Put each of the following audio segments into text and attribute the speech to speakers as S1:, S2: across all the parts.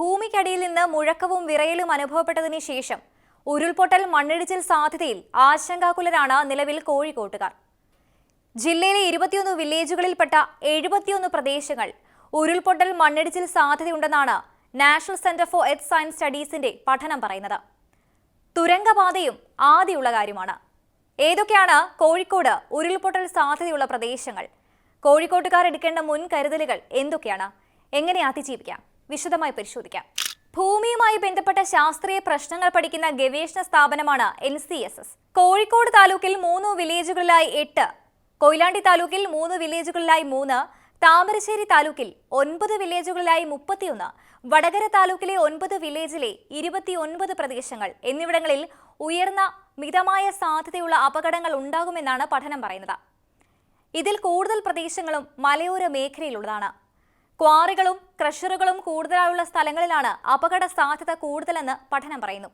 S1: ഭൂമിക്കടിയിൽ നിന്ന് മുഴക്കവും വിറയലും അനുഭവപ്പെട്ടതിന് ശേഷം ഉരുൾപൊട്ടൽ മണ്ണിടിച്ചിൽ സാധ്യതയിൽ ആശങ്കാകുലരാണ് നിലവിൽ കോഴിക്കോട്ടുകാർ. ജില്ലയിലെ ഇരുപത്തിയൊന്ന് വില്ലേജുകളിൽപ്പെട്ട എഴുപത്തിയൊന്ന് പ്രദേശങ്ങൾ ഉരുൾപൊട്ടൽ മണ്ണിടിച്ചിൽ സാധ്യതയുണ്ടെന്നാണ് national centre for earth science സ്റ്റഡീസിന്റെ പഠനം പറയുന്നത്. തുരങ്കപാതയും ആദ്യമുള്ള കാര്യമാണ്. ഏതൊക്കെയാണ് കോഴിക്കോട് ഉരുൾപൊട്ടൽ സാധ്യതയുള്ള പ്രദേശങ്ങൾ? കോഴിക്കോട്ടുകാർ എടുക്കേണ്ട മുൻകരുതലുകൾ എന്തൊക്കെയാണ്? എങ്ങനെ അതിജീവിക്കാം? വിശദമായി പരിശോധിക്കാം. ഭൂമിയുമായി ബന്ധപ്പെട്ട ശാസ്ത്രീയ പ്രശ്നങ്ങൾ പഠിക്കുന്ന ഗവേഷണ സ്ഥാപനമാണ് N C S S. Kozhikode താലൂക്കിൽ മൂന്ന് വില്ലേജുകളിലായി എട്ട് കൊയിലാണ്ടി താലൂക്കിൽ മൂന്ന് വില്ലേജുകളിലായി മൂന്ന് താമരശ്ശേരി താലൂക്കിൽ ഒൻപത് വില്ലേജുകളിലായി മുപ്പത്തിയൊന്ന് വടകര താലൂക്കിലെ ഒൻപത് വില്ലേജിലെ ഇരുപത്തിയൊൻപത് പ്രദേശങ്ങൾ എന്നിവിടങ്ങളിൽ ഉയർന്ന മിതമായ സാധ്യതയുള്ള അപകടങ്ങൾ ഉണ്ടാകുമെന്നാണ് പഠനം പറയുന്നത്. ഇതിൽ കൂടുതൽ പ്രദേശങ്ങളും മലയോര മേഖലയിലുള്ളതാണ്. ക്വാറികളും ക്രഷറുകളും കൂടുതലായുള്ള സ്ഥലങ്ങളിലാണ് അപകട സാധ്യത കൂടുതലെന്ന് പഠനം പറയുന്നു.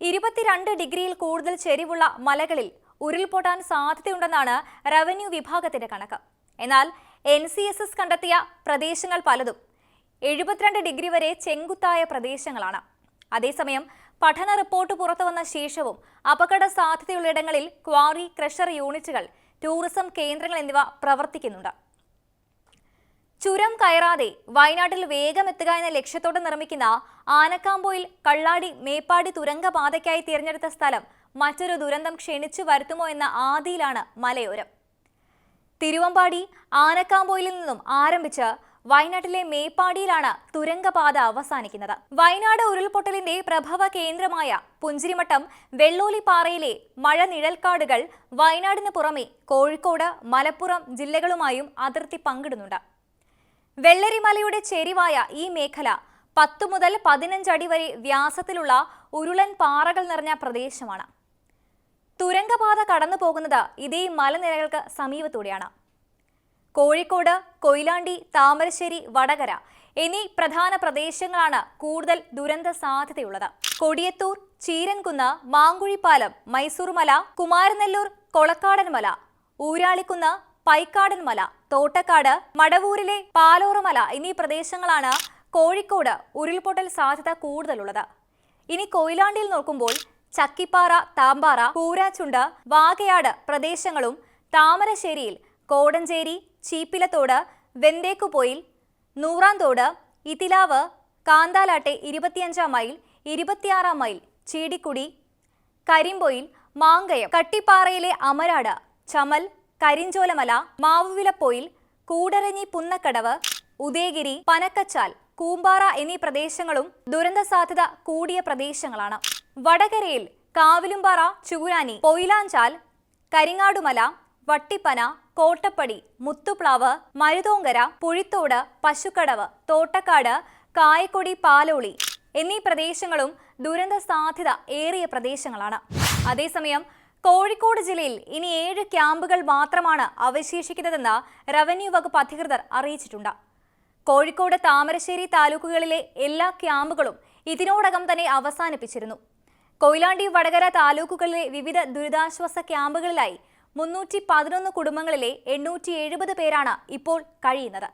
S1: ഇരുപത്തിരണ്ട് ഡിഗ്രിയിൽ കൂടുതൽ ചെരിവുള്ള മലകളിൽ ഉരുൾപൊട്ടാൻ സാധ്യതയുണ്ടെന്നാണ് റവന്യൂ വിഭാഗത്തിന്റെ കണക്ക്. എന്നാൽ എൻ സി എസ് എസ് കണ്ടെത്തിയ പ്രദേശങ്ങൾ പലതും എഴുപത്തിരണ്ട് ഡിഗ്രി വരെ ചെങ്കുത്തായ പ്രദേശങ്ങളാണ്. അതേസമയം പഠന റിപ്പോർട്ട് പുറത്തുവന്ന ശേഷവും അപകട സാധ്യതയുള്ളയിടങ്ങളിൽ ക്വാറി ക്രഷർ യൂണിറ്റുകൾ ടൂറിസം കേന്ദ്രങ്ങൾ എന്നിവ പ്രവർത്തിക്കുന്നുണ്ട്. ചുരം കയറാതെ വയനാട്ടിൽ വേഗം എത്തുക എന്ന ലക്ഷ്യത്തോടെ നിർമ്മിക്കുന്ന ആനക്കാമ്പോയിൽ കള്ളാടി മേപ്പാടി തുരങ്കപാതയ്ക്കായി തിരഞ്ഞെടുത്ത സ്ഥലം മറ്റൊരു ദുരന്തം ക്ഷണിച്ചു വരുത്തുമോ എന്ന ആദിയിലാണ് മലയോരം. തിരുവമ്പാടി ആനക്കാമ്പോയിലിൽ നിന്നും ആരംഭിച്ച് വയനാട്ടിലെ മേപ്പാടിയിലാണ് തുരങ്കപാത അവസാനിക്കുന്നത്. വയനാട് ഉരുൾപൊട്ടലിന്റെ പ്രഭവ കേന്ദ്രമായ പുഞ്ചിരിമട്ടം വെള്ളോലിപ്പാറയിലെ മഴ നിഴൽക്കാടുകൾ വയനാടിന് പുറമെ കോഴിക്കോട് മലപ്പുറം ജില്ലകളുമായും അതിർത്തി പങ്കിടുന്നുണ്ട്. വെള്ളരിമലയുടെ ചെരിവായ ഈ മേഖല പത്തു മുതൽ പതിനഞ്ചടി വരെ വ്യാസത്തിലുള്ള ഉരുളൻ പാറകൾ നിറഞ്ഞ പ്രദേശമാണ്. തുരങ്കപാത കടന്നു പോകുന്നത് ഇതേ മലനിരകൾക്ക് സമീപത്തൂടെയാണ്. കോഴിക്കോട് കൊയിലാണ്ടി താമരശ്ശേരി വടകര എന്നീ പ്രധാന പ്രദേശങ്ങളാണ് കൂടുതൽ ദുരന്ത സാധ്യതയുള്ളത്. കൊടിയത്തൂർ ചീരൻകുന്ന് മാങ്കുഴിപ്പാലം മൈസൂർ മല കുമാരനെല്ലൂർ കൊളക്കാടൻ മല ഊരാളിക്കുന്ന് പൈക്കാടൻ മല തോട്ടക്കാട് മടവൂരിലെ പാലോറമല എന്നീ പ്രദേശങ്ങളാണ് കോഴിക്കോട് ഉരുൾപൊട്ടൽ സാധ്യത കൂടുതലുള്ളത്. ഇനി കൊയിലാണ്ടിയിൽ നോക്കുമ്പോൾ ചക്കിപ്പാറ താമ്പാറ കൂരാച്ചുണ്ട് വാകയാട് പ്രദേശങ്ങളും താമരശ്ശേരിയിൽ കോടഞ്ചേരി ചീപ്പിലത്തോട് വെന്തേക്കുപോയിൽ നൂറാന്തോട് ഇതിലാവ് കാന്താലാട്ടെ ഇരുപത്തിയഞ്ചാം മൈൽ ഇരുപത്തിയാറാം മൈൽ ചീടിക്കുടി കരിമ്പൊയിൽ മാങ്കയം കട്ടിപ്പാറയിലെ അമരാട് ചമൽ കരിഞ്ചോലമല മാവുവിലപ്പോയിൽ കൂടരഞ്ഞി പുന്നക്കടവ് ഉദയഗിരി പനക്കച്ചാൽ കൂമ്പാറ എന്നീ പ്രദേശങ്ങളും ദുരന്ത സാധ്യത കൂടിയ പ്രദേശങ്ങളാണ്. വടകരയിൽ കാവിലുംപാറ ചൂരാനി പൊയിലാഞ്ചാൽ കരിങ്ങാടുമല വട്ടിപ്പന കോട്ടപ്പടി മുത്തുപ്ലാവ് മരുതോങ്കര പുഴിത്തോട് പശുക്കടവ് തോട്ടക്കാട് കായക്കൊടി പാലോളി എന്നീ പ്രദേശങ്ങളും ദുരന്ത സാധ്യത ഏറിയ പ്രദേശങ്ങളാണ്. അതേസമയം കോഴിക്കോട് ജില്ലയിൽ ഇനി ഏഴ് ക്യാമ്പുകൾ മാത്രമാണ് അവശേഷിക്കുന്നതെന്ന് റവന്യൂ വകുപ്പ് അധികൃതർ അറിയിച്ചിട്ടുണ്ട്. കോഴിക്കോട് താമരശ്ശേരി താലൂക്കുകളിലെ എല്ലാ ക്യാമ്പുകളും ഇതിനോടകം തന്നെ അവസാനിപ്പിച്ചിരുന്നു. കൊയിലാണ്ടി വടകര താലൂക്കുകളിലെ വിവിധ ദുരിതാശ്വാസ ക്യാമ്പുകളിലായി മുന്നൂറ്റി പതിനൊന്ന് കുടുംബങ്ങളിലെ എണ്ണൂറ്റി എഴുപത് പേരാണ് ഇപ്പോൾ കഴിയുന്നത്.